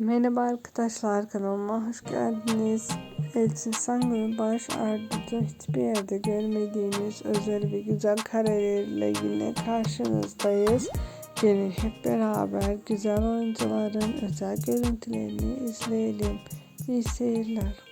Merhaba arkadaşlar kanalıma hoş geldiniz. Elçin Sangın Barış Arduç'u hiçbir yerde görmediğiniz özel ve güzel karelerle yine karşınızdayız. Gelin hep beraber güzel oyuncuların özel görüntülerini izleyelim. İyi seyirler.